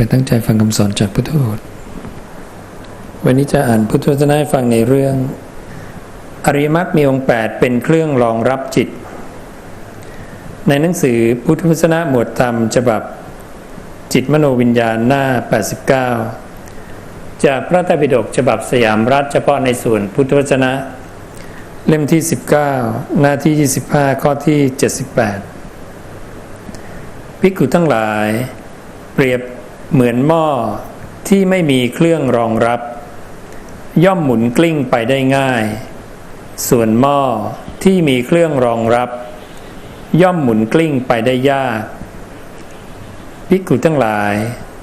ไปตั้งใจฟังคำสอนจากพุทธโอษฐ์วันนี้จะอ่านพุทธวจนะให้ฟังในเรื่อง อริมรรคมีองค์8เป็นเครื่องรองรับจิต ในหนังสือพุทธวจนะหมวดธรรมฉบับ จิตมโนวิญญาณหน้า 89 จากพระไตรปิฎกฉบับสยามรัฐเฉพาะในส่วนพุทธวจนะ เล่มที่ 19 หน้าที่ 25 ข้อที่ 78ภิกขุทั้งหลาย เปรียบ เหมือนหม้อที่ไม่มีเครื่องรองรับ ย่อมหมุนกลิ้งไปได้ง่าย ส่วนหม้อที่มีเครื่องรองรับ ย่อมหมุนกลิ้งไปได้ยากภิกขุทั้งหลาย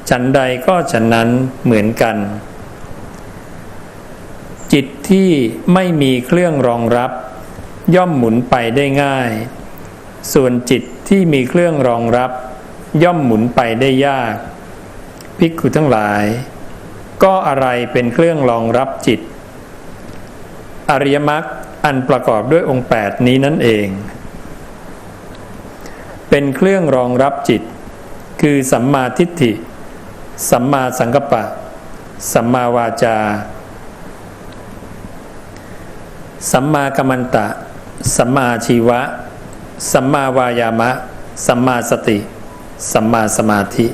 ฉันใดก็ฉันนั้นเหมือนกัน จิตที่ไม่มีเครื่องรองรับ ย่อมหมุนไปได้ง่าย ส่วนจิตที่มีเครื่องรองรับ ย่อมหมุนไปได้ยาก ภิกขุทั้งหลาย ก็อะไรเป็นเครื่องรองรับจิต อริยมรรคอันประกอบด้วยองค์ 8 นี้นั่นเอง เป็นเครื่องรองรับจิต คือสัมมาทิฏฐิ สัมมาสังกัปปะ สัมมาวาจา สัมมากัมมันตะ สัมมาชีวะ สัมมาวายามะ สัมมาสติ สัมมาสมาธิ